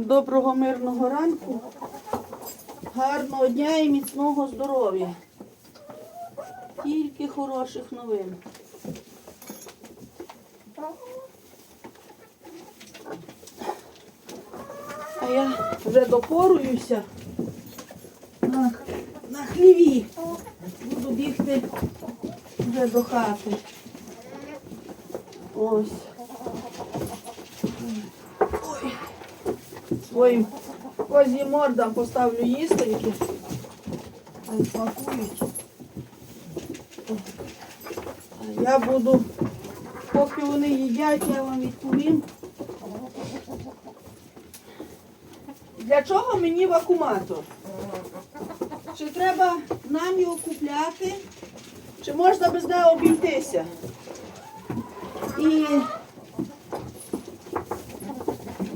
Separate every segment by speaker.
Speaker 1: Доброго мирного ранку, гарного дня і міцного здоров'я. Тільки хороших новин. А я вже допоруюся на, на хліві. Буду бігти вже до хати. Ось. Ой. Своїм козім мордам поставлю їстоньки. Хай смакують. Я буду, поки вони їдять, я вам відповім. Для чого мені вакууматор? Чи треба нам його купляти? Чи можна без нього обійтися? І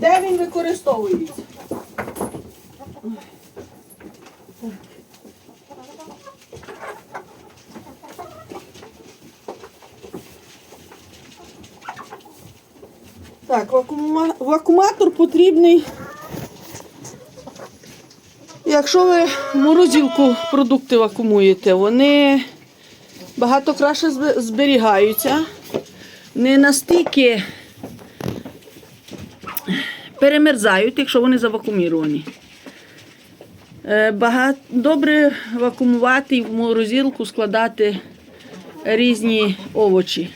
Speaker 1: де він використовується? Так, вакуума- вакууматор потрібний. Якщо ви в морозилку продукти вакуумуєте, вони багато краще зберігаються. Не настільки перемерзають, якщо вони завакууміровані. Е, добре вакуумувати і в морозилку складати різні овочі.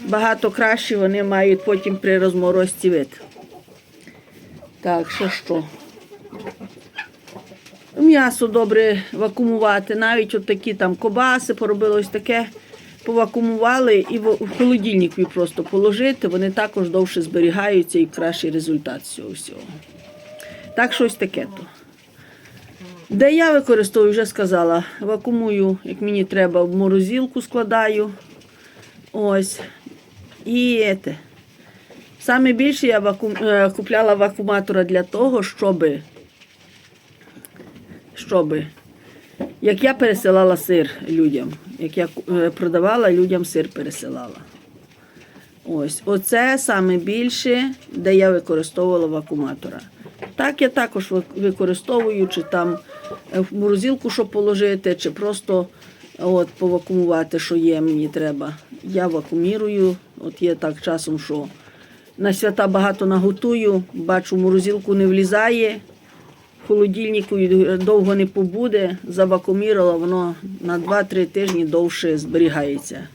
Speaker 1: Багато краще вони мають потім при розморозці вид. Так, ще що? М'ясо добре вакуумувати, навіть от такі там кобаси поробили ось таке, повакуумували і в холодильник просто положити, вони також довше зберігаються і кращий результат цього всього. Так, щось таке то. Де я використовую, вже сказала, вакуумую, як мені треба, в морозилку складаю. Ось. І те. Саме більше я вакуум, е, купляла вакууматора для того, щоби щоби, як я пересилала сир людям, як я е, продавала, людям сир пересилала. Ось, оце саме більше, де я використовувала вакууматора. Так я також використовую, чи там е, в морозилку, щоб положити, чи просто от, повакуумувати, що є, мені треба. Я вакуумірую, от є так часом, що на свята багато наготую, бачу, морозилку не влізає, в холодильнику довго не побуде, завакумірувала, воно на 2-3 тижні довше зберігається.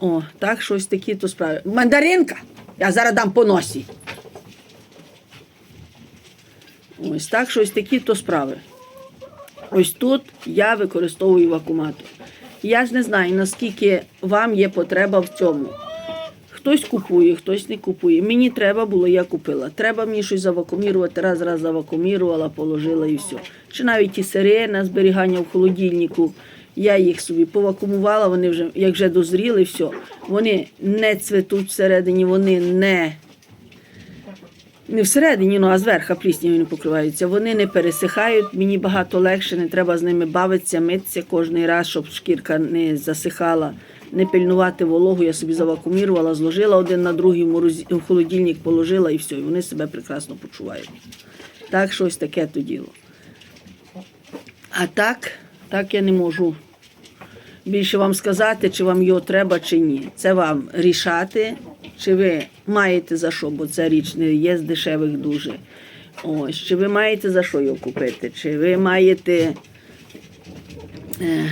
Speaker 1: О, так, щось такі то справи. Мандаринка! Я зараз дам по носі. Ось так, щось такі то справи. Ось тут я використовую вакууматор. Я ж не знаю, наскільки вам є потреба в цьому. Хтось купує, хтось не купує. Мені треба було, я купила. Треба мені щось завакумірувати, раз раз завакумірувала, положила і все. Чи навіть ті сири на зберігання в холодильнику. Я їх собі повакумувала, вони вже як вже дозріли, все. Вони не цвітуть всередині, вони не, не всередині, ну а зверху плісняві не покриваються. Вони не пересихають, мені багато легше, не треба з ними бавитися, митися кожен раз, щоб шкірка не засихала, не пильнувати вологу. Я собі завакумірувала, зложила один на другий в холодильник, положила і все, і вони себе прекрасно почувають. Так, щось таке то діло. А так, так я не можу більше вам сказати, чи вам його треба, чи ні. Це вам рішати, чи ви маєте за що, бо ця річ не є з дешевих дуже. Ось, чи ви маєте за що його купити, чи ви маєте е,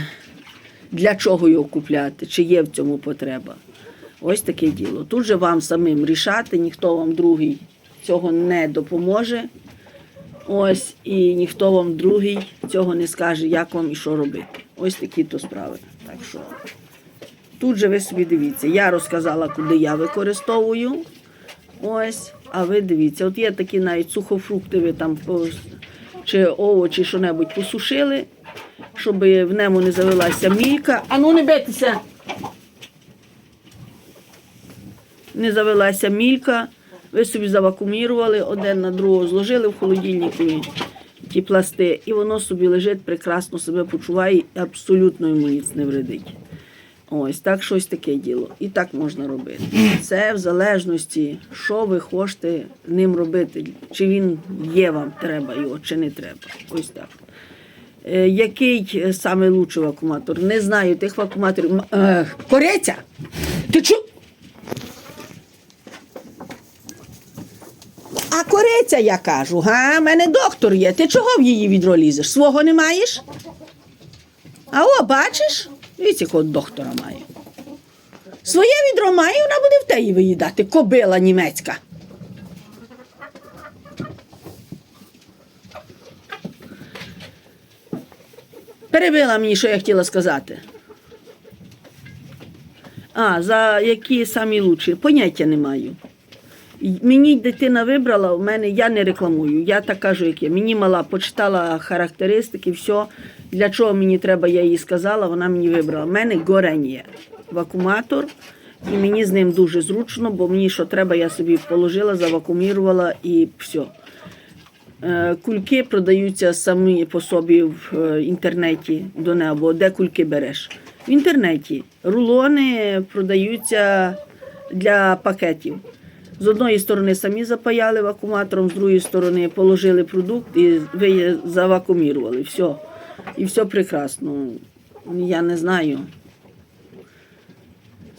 Speaker 1: для чого його купляти, чи є в цьому потреба. Ось таке діло. Тут же вам самим рішати, ніхто вам другий цього не допоможе. Ось, і ніхто вам другий цього не скаже, як вам і що робити. Ось такі то справи. Так що тут же ви собі дивіться. Я розказала, куди я використовую. Ось, а ви дивіться, от є такі навіть сухофрукти, ви там чи овочі, що-небудь посушили, щоб в ньому не завелася мілька. А ну не бийтеся! не завелася мілька, ви собі завакумірували, один на другого зложили в холодильнику ті пласти, і воно собі лежить, прекрасно себе почуває і абсолютно йому ніц не вредить. Ось так щось таке діло. І так можна робити. Це в залежності, що ви хочете ним робити. Чи він є вам треба його, чи не треба. Ось так. Е, який е, саме лучший вакууматор? Не знаю тих вакууматорів. Е, кориця! Ти чу? А кориця, я кажу, га? У мене доктор є. Ти чого в її відро лізеш? Свого не маєш? А о, бачиш? Дивіться, якого доктора має. Своє відро має, вона буде в теї виїдати. Кобила німецька. Перебила мені, що я хотіла сказати. А, за які самі лучші? Поняття не маю. Мені дитина вибрала, у мене я не рекламую. Я так кажу, як є. Мені мала почитала характеристики, все. Для чого мені треба, я їй сказала, вона мені вибрала. У мене горення, вакууматор, і мені з ним дуже зручно, бо мені що треба, я собі положила, завакуумірувала і все. Е, Кульки продаються самі по собі в е, інтернеті до неба. Де кульки береш? В інтернеті. Рулони продаються для пакетів. З одної сторони самі запаяли вакууматором, з другої сторони положили продукт і ви завакуумірували. Все. І все прекрасно. Я не знаю.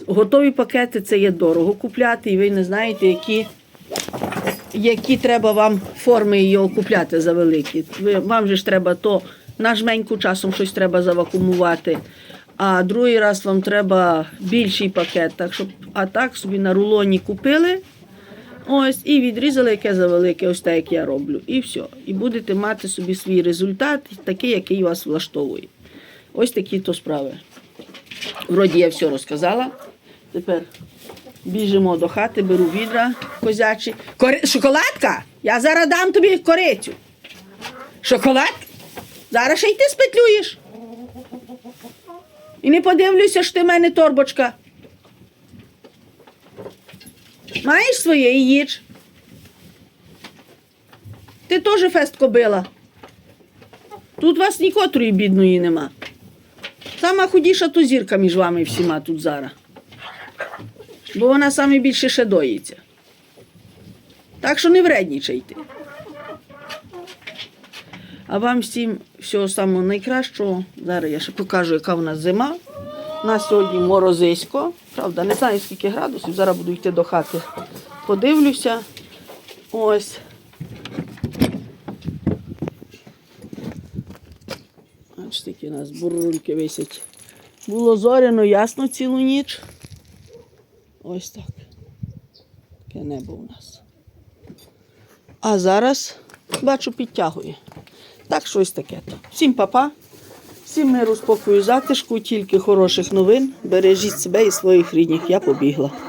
Speaker 1: Готові пакети це є дорого купляти, і ви не знаєте, які які треба вам форми його купляти за великі. Вам же ж треба то на жменьку часом щось треба завакумувати, а другий раз вам треба більший пакет. Так, щоб, а так собі на рулоні купили. Ось, і відрізали яке за велике, ось так, як я роблю. І все. І будете мати собі свій результат, такий, який вас влаштовує. Ось такі то справи. Вроді я все розказала. Тепер біжимо до хати, беру відра козячі. Кори... Шоколадка? Я зараз дам тобі корицю. Шоколад? Зараз ще й ти спетлюєш. І не подивлюся, що ти в мене торбочка. Маєш своє і їж. Ти теж фест кобила. Тут вас нікотрої бідної нема. Сама худіша то зірка між вами всіма тут зараз. Бо вона саме більше ще доїться. Так що не вреднічайте. А вам всім всього самого найкращого. Зараз я ще покажу, яка в нас зима. У нас сьогодні морозисько. Правда, не знаю скільки градусів. Зараз буду йти до хати. Подивлюся. Ось. Ось такі у нас бурульки висять. Було зоряно, ясно цілу ніч. Ось так. Таке небо у нас. А зараз, бачу, підтягує. Так, щось таке. то. Всім папа. Всім миру, спокою, затишку, тільки хороших новин. Бережіть себе і своїх рідних. Я побігла.